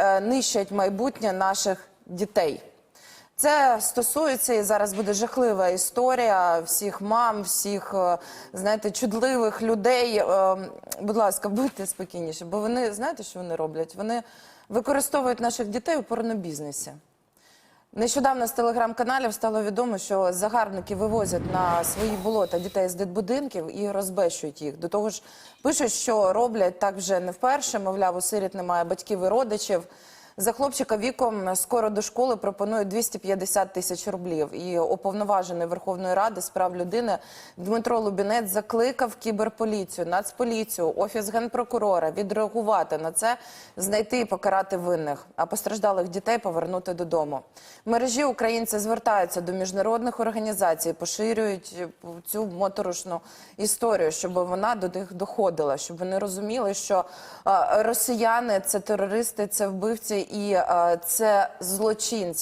е, нищать майбутнє наших дітей. Це стосується і зараз буде жахлива історія всіх мам, всіх е, знаєте, чудливих людей. Е, Будь ласка, будьте спокійніші, бо вони знаєте, що вони роблять? Вони використовують наших дітей у порнобізнесі. Нещодавно з телеграм-каналів стало відомо, що загарбники вивозять на свої болота дітей з дитбудинків і розбещують їх. До того ж, пишуть, що роблять так вже не вперше. Мовляв, у сиріт немає батьків і родичів. За хлопчика віком скоро до школи пропонують 250 тисяч рублів. І уповноважений Верховної Ради з прав людини Дмитро Лубінець закликав кіберполіцію, нацполіцію, офіс генпрокурора відреагувати на це, знайти і покарати винних, а постраждалих дітей повернути додому. Мережі українці звертаються до міжнародних організацій, поширюють цю моторошну історію, щоб вона до них доходила, щоб вони розуміли, що росіяни це терористи, це вбивці і е, це злочинці.